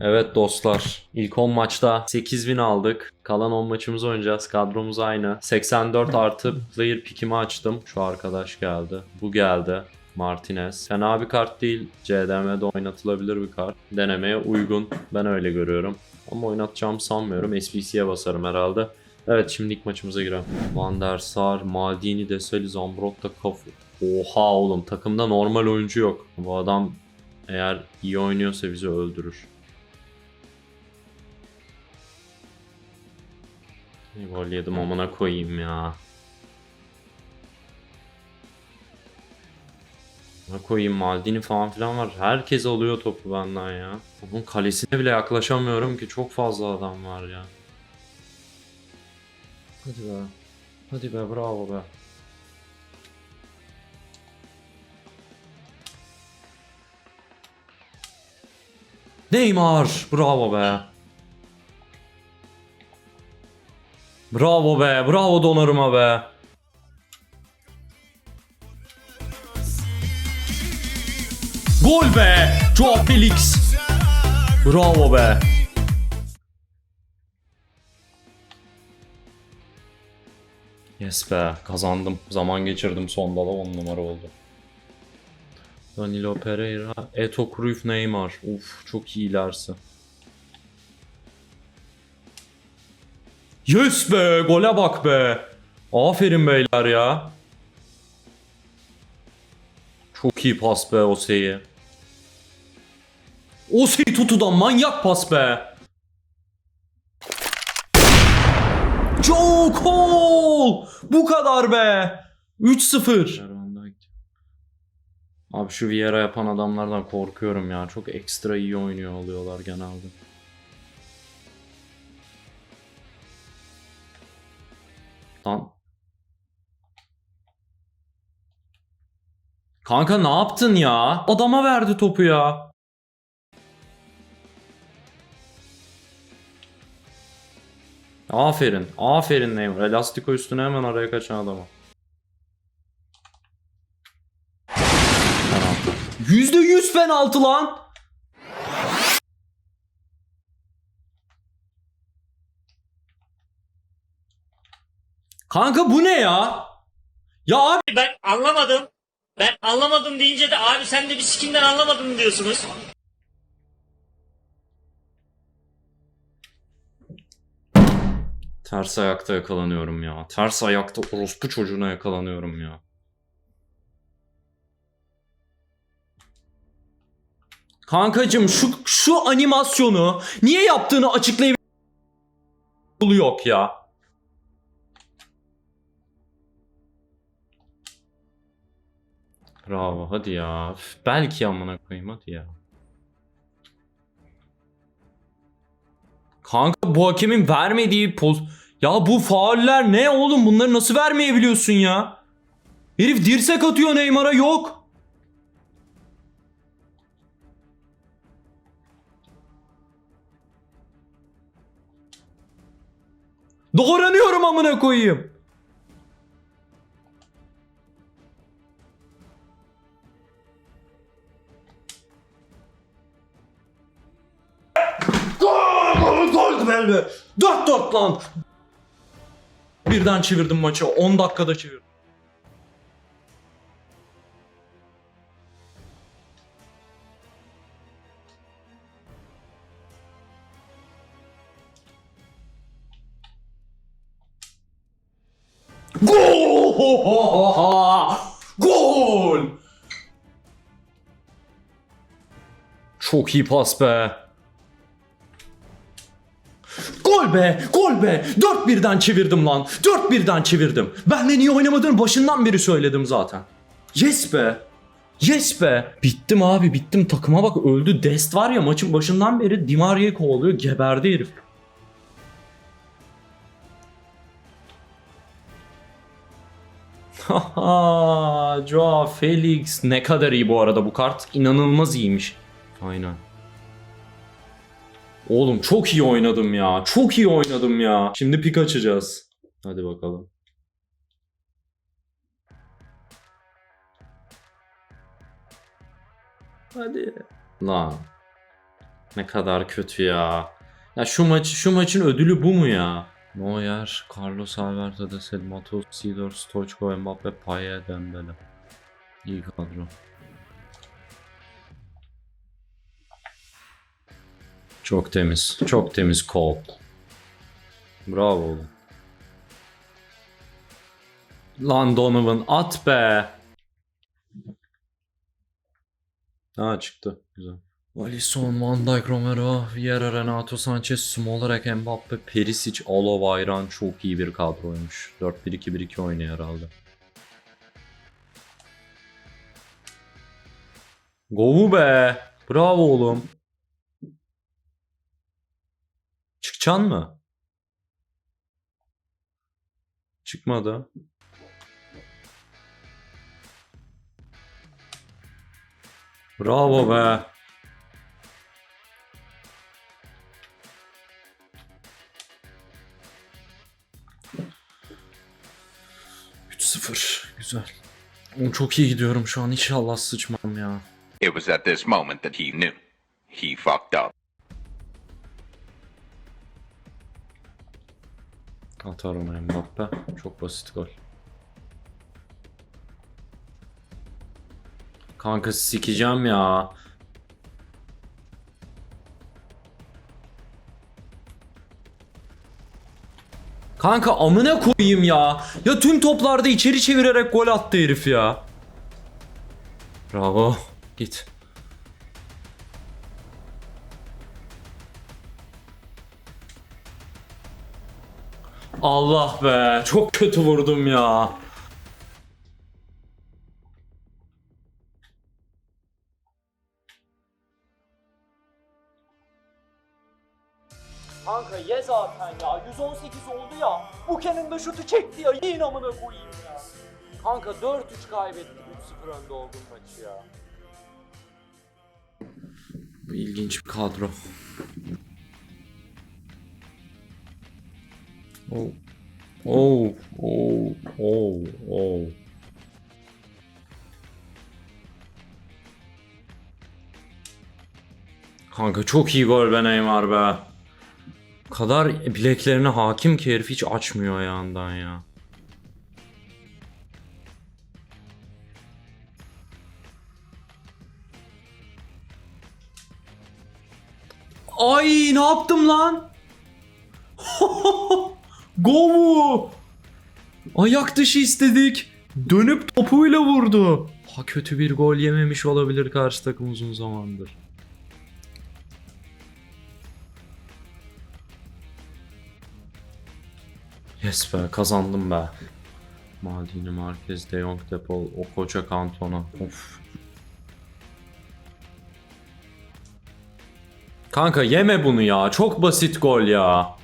Evet dostlar. İlk 10 maçta 8000 aldık. Kalan 10 maçımızı oynayacağız. Kadromuz aynı. 84 artı player pick'imi açtım. Şu arkadaş geldi. Bu geldi. Martinez. Fena bir kart değil. CDM'de oynatılabilir bir kart. Denemeye uygun. Ben öyle görüyorum. Ama oynatacağımı sanmıyorum. SBC'ye basarım herhalde. Evet şimdi ilk maçımıza girelim. Van der Sar, Maldini, Desali, Zambrotta, Kafu. Oha oğlum takımda normal oyuncu yok. Bu adam eğer iyi oynuyorsa bizi öldürür. Gol yedim amına koyayım ya. Amına koyayım Maldini falan filan var. Herkes alıyor topu benden ya. Onun kalesine bile yaklaşamıyorum ki çok fazla adam var ya. Hadi be. Hadi be bravo be. Neymar bravo be. Bravo be bravo Donnarumma be. Gol be Joao Felix. Bravo be. Yes be kazandım. Zaman geçirdim sonda da 10 numara oldu. Danilo Pereira, Eto Cruyff, Neymar. Uf çok iyilerse. Yes be gole bak be. Aferin beyler ya. Çok iyi pas be Ose'yi. Ose'yi tutudan manyak pas be. Joe Cole! Bu kadar be. 3-0. Abi şu Vieira yapan adamlardan korkuyorum ya. Çok ekstra iyi oynuyor oluyorlar genelde. Lan. Kanka ne yaptın ya? Adama verdi topu ya. Aferin. Aferin Neymar. Elastiko üstüne hemen araya kaçan adama. Penaltı. %100 penaltı lan. Kanka bu ne ya? Ya abi Ben anlamadım. Ben anlamadım deyince de abi sen de bir sikinden anlamadın diyorsunuz. Ters ayakta yakalanıyorum ya. Ters ayakta orospu çocuğuna yakalanıyorum ya. Kankacım şu şu animasyonu niye yaptığını açıklayabilir yok ya. Bravo hadi ya. Üf, Belki amına koyayım hadi ya. Kanka bu hakemin vermediği poz... Ya bu fauller ne oğlum? Bunları nasıl vermeyebiliyorsun ya? Herif dirsek atıyor Neymar'a yok. Doğranıyorum amına koyayım. Gol! Gol be! 4-4 lan! Birden çevirdim maçı. 10 dakikada çevirdim. Gol! Çok iyi pas be. Gol be! Gol be! 4-1'den çevirdim lan. 4-1'den çevirdim. Benden iyi oynamadığını başından beri söyledim zaten. Yes be! Yes be! Bittim abi bittim. Takıma bak öldü. Dest var ya maçın başından beri Dimaria'yı kovalıyor. Geberdi herif. Haha, Joao Felix ne kadar iyi bu arada bu kart. inanılmaz iyiymiş. Aynen. Oğlum çok iyi oynadım ya. Çok iyi oynadım ya. Şimdi pik açacağız. Hadi bakalım. Hadi. Lan. Ne kadar kötü ya. Ya şu maç şu maçın ödülü bu mu ya? Neuer, Carlos Alberto de Silva, Matos, Sidor, Stoichkov, Mbappe, Payet, Dembele. İyi kadro. Çok temiz. Çok temiz Cole. Bravo oğlum. Lan Donovan at be. Ha çıktı. Güzel. Alisson, Van Dijk, Romero, Vieira, Renato Sanchez, Smolarek, Mbappe, Perisic, Olo, Bayran çok iyi bir kadroymuş. 4-1-2-1-2 oynuyor herhalde. Govu be. Bravo oğlum. Çıkacaksın mı? Çıkmadı. Bravo be. Güzel. Oğlum çok iyi gidiyorum şu an. İnşallah sıçmam ya. It was at this moment that he knew. He fucked up. Atar onu Mbappe. Çok basit gol. Kanka sikeceğim ya. Kanka amına koyayım ya. Ya tüm toplarda içeri çevirerek gol attı herif ya. Bravo. Git. Allah be. Çok kötü vurdum ya. Kanka ye zaten ya. 118 oldu ya. Buke'nin de şutu çekti ya. Yiyin amına koyayım ya. Kanka 4-3 kaybettik 3-0 önde oldum maçı ya. Bu ilginç bir kadro. Oh. Oh, oh, oh, oh. Kanka çok iyi gol be Neymar be. Kadar bileklerine hakim ki herif hiç açmıyor ayağından ya. Ay ne yaptım lan? Gomu! Ayak dışı istedik. Dönüp topuyla vurdu. Ha kötü bir gol yememiş olabilir karşı takım uzun zamandır. Yes be kazandım be. Maldini, Marquez, De Jong, Depol, Okocha, Cantona. Of. Kanka yeme bunu ya. Çok basit gol ya.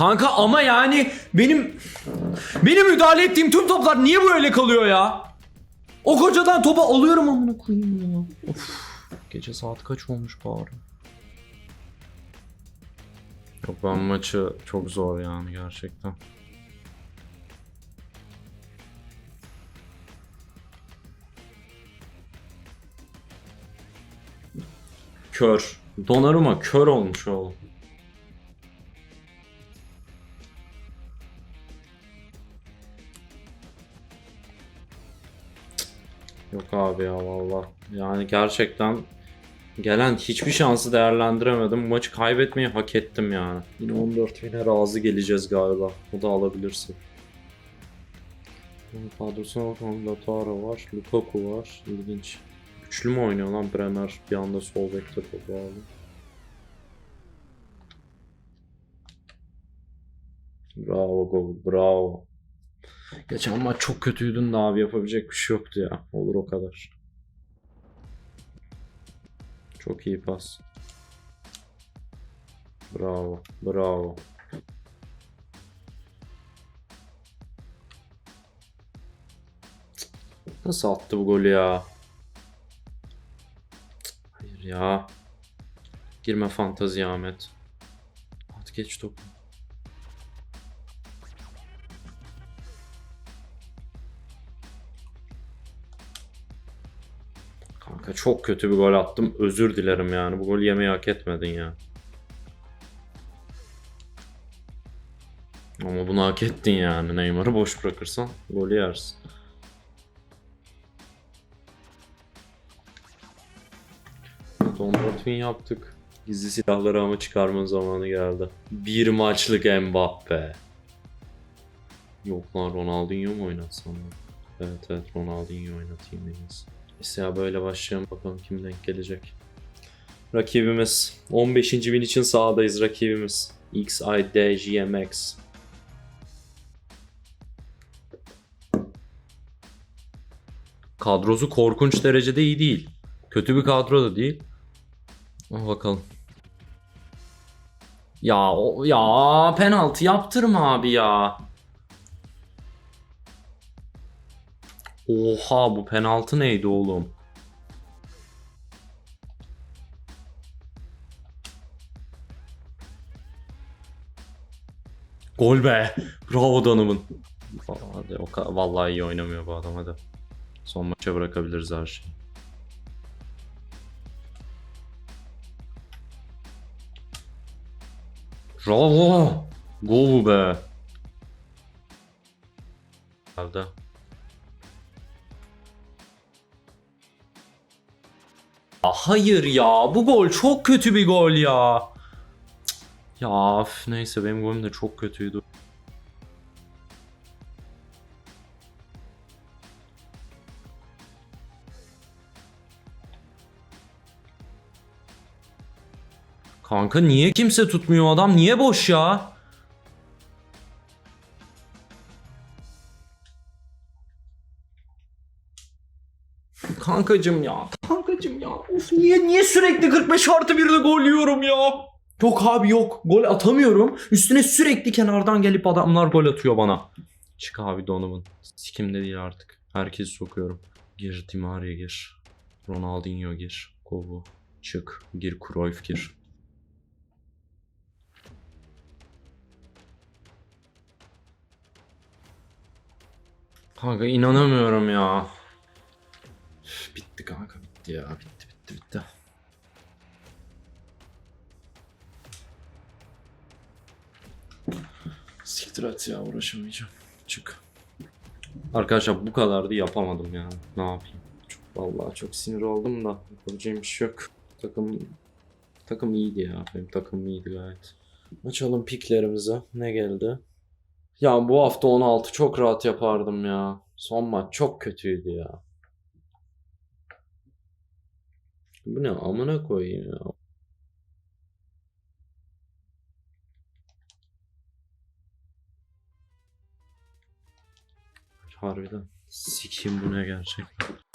Kanka ama yani benim benim müdahale ettiğim tüm toplar niye böyle kalıyor ya? O kocadan topu alıyorum amına koyayım ya. Of. Gece saat kaç olmuş bari? Yok ben maçı çok zor yani gerçekten. Kör. Donnarumma kör olmuş oğlum. Yok abi ya valla. Yani gerçekten gelen hiçbir şansı değerlendiremedim. Maçı kaybetmeyi hak ettim yani. Yine 14 bine razı geleceğiz galiba. O da alabilirsin. Kadrosuna bakalım. Lautaro var. Lukaku var. İlginç. Üçlü mü oynuyor lan Bremer? Bir anda sol bekte topu aldı. Bravo bravo. Geçen maç çok kötüydün de abi yapabilecek bir şey yoktu ya. Olur o kadar. Çok iyi pas. Bravo, bravo. Nasıl attı bu golü ya? Hayır ya. Girme fantazi Ahmet. At geç topu. Çok kötü bir gol attım. Özür dilerim yani. Bu golü yemeyi hak etmedin ya. Ama bunu hak ettin yani. Neymar'ı boş bırakırsan golü yersin. Win yaptık. Gizli silahları ama çıkarma zamanı geldi. Bir maçlık Mbappe. Yok lan Ronaldinho mu oynatsam? Evet evet Ronaldinho oynatayım en. Neyse ya böyle başlayalım bakalım kim denk gelecek. Rakibimiz 15. win için sahadayız rakibimiz. XID GMX. Kadrosu korkunç derecede iyi değil. Kötü bir kadro da değil. Bakalım. Ya ya penaltı yaptırma abi ya. Oha bu penaltı neydi oğlum? Gol be. Bravo Donovan. Hadi, o vallahi iyi oynamıyor bu adam hadi. Son maça bırakabiliriz her şeyi. Bravo. Gol be. Geldi. Hayır ya bu gol çok kötü bir gol ya. Ya üf, neyse benim golüm de çok kötüydü. Kanka niye kimse tutmuyor adam? Niye boş ya? Kankacım ya. Kankacım ya. Of niye niye sürekli 45 artı 1'de gol yiyorum ya? Yok abi yok. Gol atamıyorum. Üstüne sürekli kenardan gelip adamlar gol atıyor bana. Çık abi Donovan. Sikimde değil artık. Herkesi sokuyorum. Gir Di Maria gir. Ronaldinho gir. Kovu. Çık. Gir Cruyff gir. Kanka inanamıyorum ya. Bitti kanka bitti ya. Bitti bitti bitti. Siktir et ya uğraşamayacağım. Çık. Arkadaşlar bu kadardı yapamadım yani. Ne yapayım? Çok, vallahi çok sinir oldum da yapacağım bir şey yok. Takım takım iyiydi ya. Benim takım iyiydi gayet. Açalım piklerimizi. Ne geldi? Ya bu hafta 16 çok rahat yapardım ya. Son maç çok kötüydü ya. Bu ne amına koyayım ya. Harbiden. Sikim bu ne gerçekten.